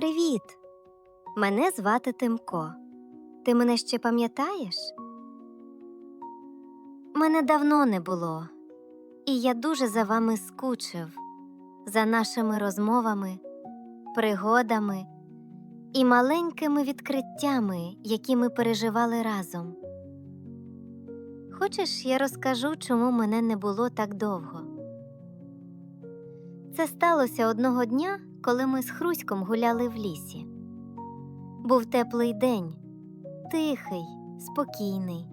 Привіт! Мене звати Тимко. Ти мене ще пам'ятаєш? Мене давно не було, і я дуже за вами скучив, за нашими розмовами, пригодами і маленькими відкриттями, які ми переживали разом. Хочеш, я розкажу, чому мене не було так довго? Це сталося одного дня, коли ми з Хруськом гуляли в лісі. Був теплий день, тихий, спокійний.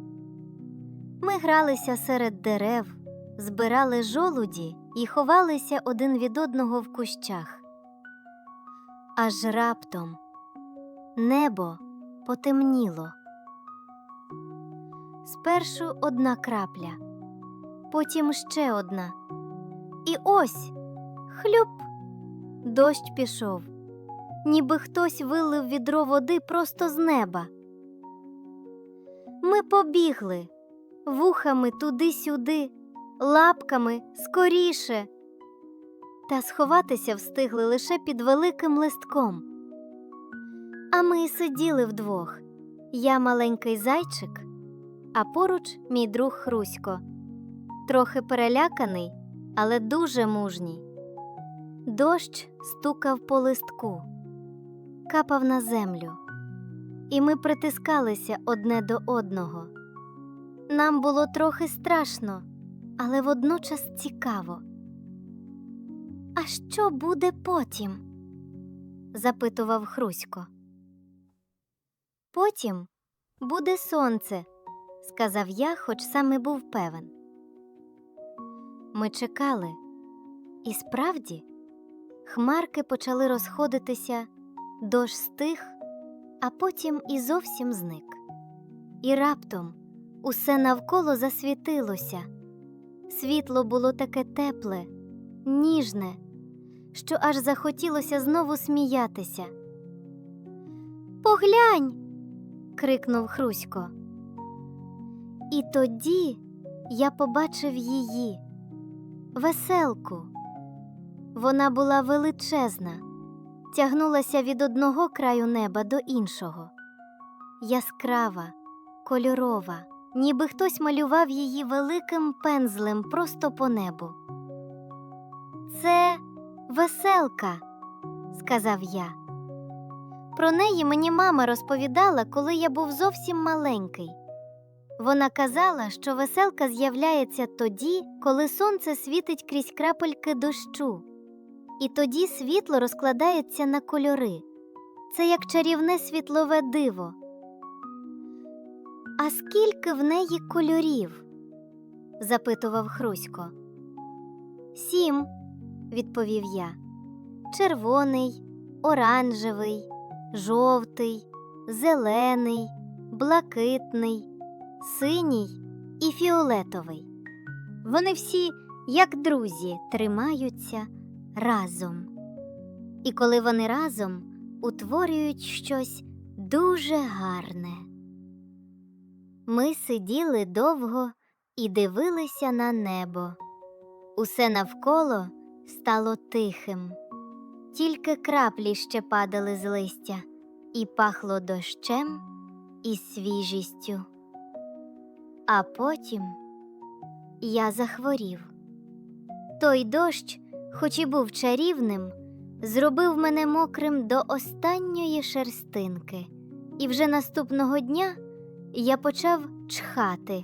Ми гралися серед дерев, збирали жолуді і ховалися один від одного в кущах. Аж раптом небо потемніло. Спершу одна крапля, потім ще одна. І ось хлюп, дощ пішов, ніби хтось вилив відро води просто з неба. Ми побігли вухами туди-сюди, лапками скоріше. Та сховатися встигли лише під великим листком. А ми й сиділи вдвох. Я маленький зайчик, а поруч мій друг Хрусько, трохи переляканий, але дуже мужній. Дощ стукав по листку, капав на землю, і ми притискалися одне до одного. Нам було трохи страшно, але водночас цікаво. А що буде потім? запитував Хрусько. Потім буде сонце, сказав я, хоч сам і був певен. Ми чекали, і справді хмарки почали розходитися, дощ стих, а потім і зовсім зник. І раптом усе навколо засвітилося. Світло було таке тепле, ніжне, що аж захотілося знову сміятися. Поглянь. крикнув Хрусько. І тоді я побачив її, веселку. Вона була величезна, тягнулася від одного краю неба до іншого. Яскрава, кольорова, ніби хтось малював її великим пензлем просто по небу. Це веселка, сказав я. Про неї мені мама розповідала, коли я був зовсім маленький. Вона казала, що веселка з'являється тоді, коли сонце світить крізь крапельки дощу, і тоді світло розкладається на кольори. Це як чарівне світлове диво. А скільки в неї кольорів? запитував Хрусько. Сім, відповів я. Червоний, оранжевий, жовтий, зелений, блакитний, синій і фіолетовий. Вони всі, як друзі, тримаються разом. І коли вони разом утворюють щось дуже гарне. Ми сиділи довго і дивилися на небо. Усе навколо стало тихим, тільки краплі ще падали з листя, і пахло дощем і свіжістю. А потім я захворів. Той дощ, хоч і був чарівним, зробив мене мокрим до останньої шерстинки, і вже наступного дня я почав чхати.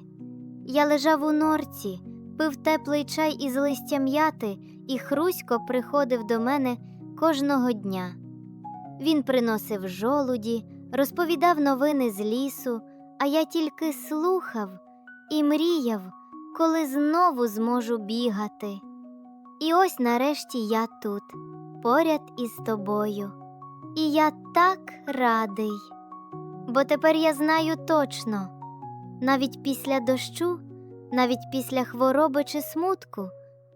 Я лежав у норці, пив теплий чай із листя м'яти, і Хрусько приходив до мене кожного дня. Він приносив жолуді, розповідав новини з лісу, а я тільки слухав і мріяв, коли знову зможу бігати. І ось нарешті я тут, поряд із тобою. І я так радий, бо тепер я знаю точно, навіть після дощу, навіть після хвороби чи смутку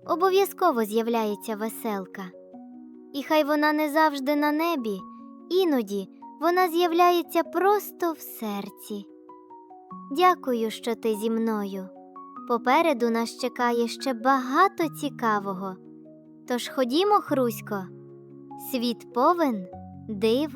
обов'язково з'являється веселка. І хай вона не завжди на небі, іноді вона з'являється просто в серці. Дякую, що ти зі мною. Попереду нас чекає ще багато цікавого. Тож ходімо, Хрусько, світ повен Дейв